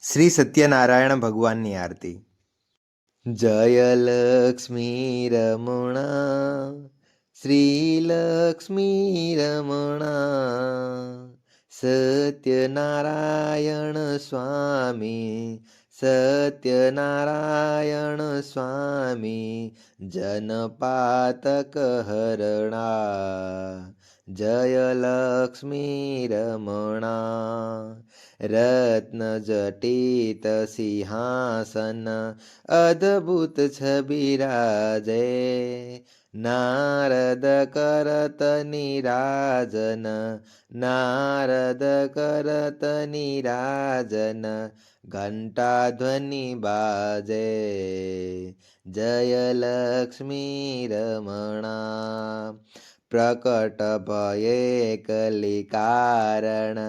શ્રી સત્યનારાયણ ભગવાનની આરતી. જય લક્ષ્મી રમણા, શ્રી લક્ષ્મી રમણા, સત્યનારાયણ સ્વામી સત્યનારાયણ સ્વામી, જનપાતક હરણા જય લક્ષ્મી રમણા. રત્નજટિત સિંહાસન, અદ્ભુત છબિરાજે નારદ કરત નિરાજન, નારદ કરત નિરાજન, ઘંટાધ્વનિ બાજે. જય લક્ષ્મી રમણા. પ્રકટ ભયે કલી કારણ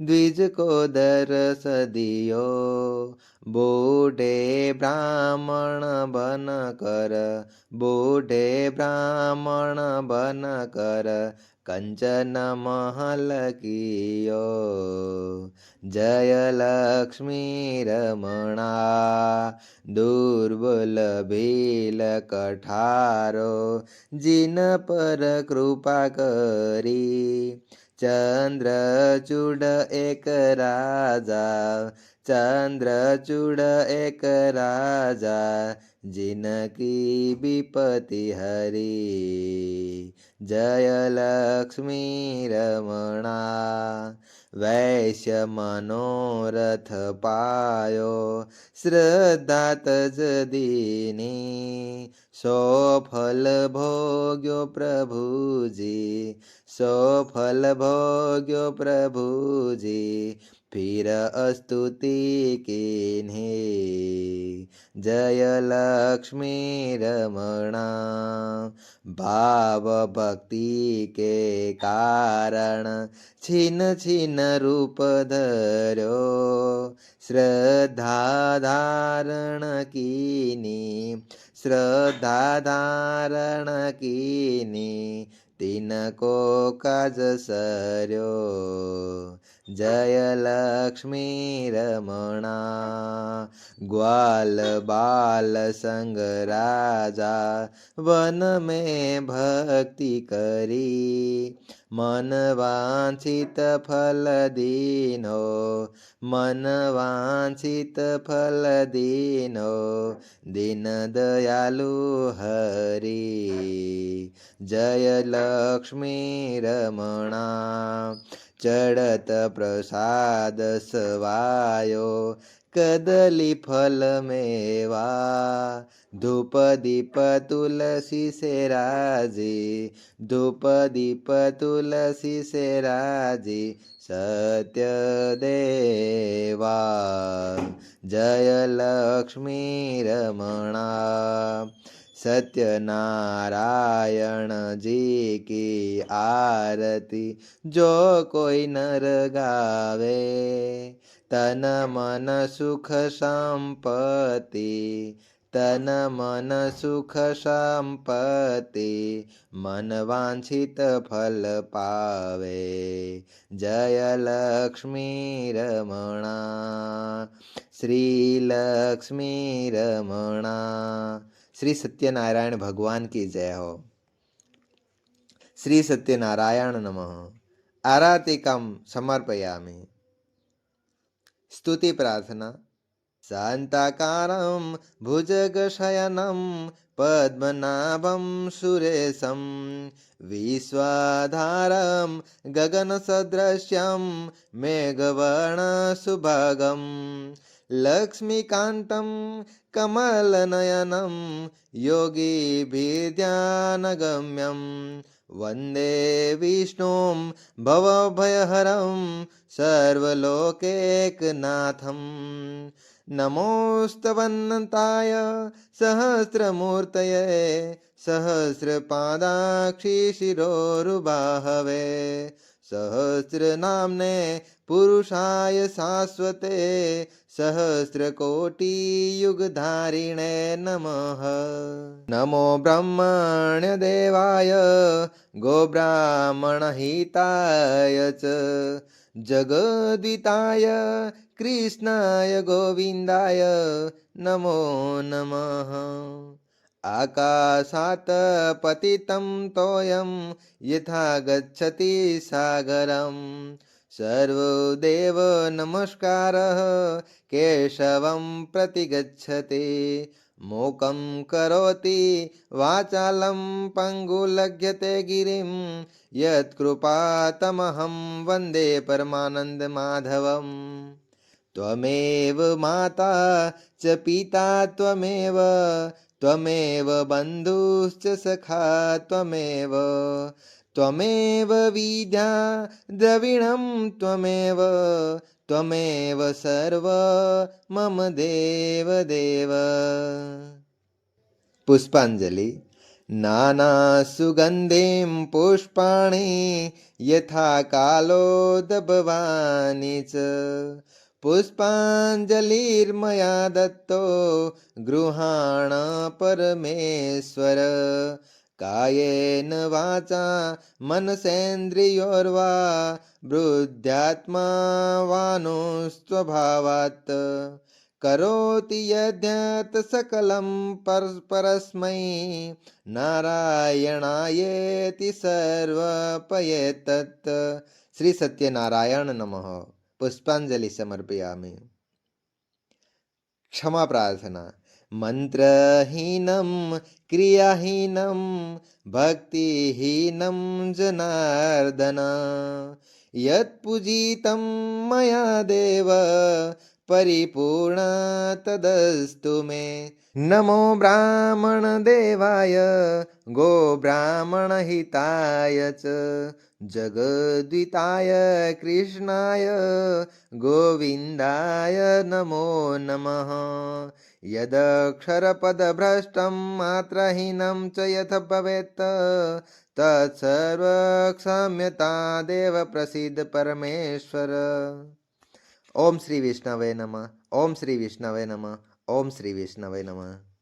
દ્વિજ કોદર સદિયો બોઢે બ્રાહ્મણ બન કર બોઢે બ્રાહ્મણ બન કર કંચન મહલ કિયો જય લક્ષ્મી રમણા દુર્બલ ભીલ કઠારો, જીન પર કૃપા કરી. ચંદ્રચૂડ એક રાજા ચંદ્રચૂડ એક રાજા જિનકી વિપતિ હરી જય લક્ષ્મી રમણા વૈશ્ય મનોરથ પાયો શ્રદ્ધા તજદીની સોફલ ભોગ્યો પ્રભુજી સોફલ ભોગ્યો પ્રભુજી ફિર અસ્તુતિ કિન્હી જય લક્ષ્મી રમણા ભાવ ભક્તિ કે કારણ रूप धरो। રૂપ ધર્યો શ્રદ્ધા ધારણ કીની શ્રદ્ધા ધારણ કીની તિનકો કાજ સર્યો જય લક્ષ્મી રમણા, ગ્વાલ બાલ સંગ રાજા, વન મે ભક્તિ કરી, મન વાંછિત ફલ દીનો, મન વાંછિત ફલ દીનો, દીન દયાલુ હરી, જય લક્ષ્મી રમણા ચડત પ્રસાદ સવાયો, કદલી ફલ મેવા. ધૂપ દીપ તુલસી સેરાજી ધૂપ દીપ તુલસી સેરાજી સત્ય દેવા. જય લક્ષ્મી રમણા. સત્યનારાયણજી કી આરતી જો કોઈ નર ગાવે, તન મન સુખ સંપતિ તન મન સુખ સંપતિ મન વાંછિત ફલ પાવે. જય લક્ષ્મી રમણા, શ્રી લક્ષ્મી રમણા શ્રી સત્યનારાયણ ભગવાન કી જય હો. શ્રી સત્યનારાયણ નમઃ. આરાતિકમ સમર્પયામિ. સ્તુતિ પ્રાર્થના. શાંતાકારમ ભુજગશયનમ પદ્મનાભમ સુરેશમ વિશ્વાધારમ ગગનસદૃશ્યમ મેઘવર્ણસુભગમ लक्ष्मीकान्तम् कमलनयनम् योगीभिद्यानगम्यम् वन्दे विष्णुं भवभयहरं सर्वलोकेकनाथम् नमोऽस्तवन्नताय सहस्रमूर्तये सहस्र पादाक्षिशिरोरुबाहवे सहस्रनाम्ने पुरुषाय शाश्वते सहस्रकोटियुगधारिणे नमः। नमो ब्रह्मण्यदेवाय गोब्राह्मणहिताय च। जगद्विताय कृष्णाय गोविन्दाय नमो नमः। आकाशात् पतितं तोयं यथा गच्छति सागरं सर्वदेव नमस्कारः केशवं प्रति गच्छति। मूकं करोति वाचालं पङ्गुलघ्यते गिरिं। यत्कृपातमहं वन्दे परमानन्दमाधवम्। त्वमेव माता च पिता त्वमेव त्वमेव बन्धुश्च सखा त्वमेव त्वमेव विद्या द्रविणं त्वमेव त्वमेव सर्व मम देवदेव। पुष्पाञ्जलि नानासुगन्धिं पुष्पाणि यथा कालोदभवानि च। पुष्पाञ्जलिर्मया दत्तो गृहाण परमेश्वर। कायेन वाचा मनसेन्द्रियोर्वा वृद्ध्यात्मा वानुस्वभावात् करोति यद्यत् सकलं पर परस्मै नारायणायेति सर्वपयेतत्। श्री सत्यनारायण नमः પુષ્પાંજલિ સમર્પયામિ ક્ષમા પ્રાર્થના મંત્રહીનમ ક્રિયાહીનમ ભક્તિહીનમ જનાર્દન યત્પૂજિતમ મયા દેવ परिपूर्ण तदस्तु मे। नमो ब्राह्मणदेवाय गोब्राह्मणहिताय च। जगद्विताय कृष्णाय गोविन्दाय नमो नमः। यदक्षरपदभ्रष्टं मात्रहीनं च यथ भवेत्। तत्सर्वक्षम्यतादेव प्रसीद परमेश्वर ઓમ શ્રી વિષ્ણવે નમઃ. ઓમ શ્રી વિષ્ણવે નમઃ. ઓમ શ્રી વિષ્ણવે નમઃ.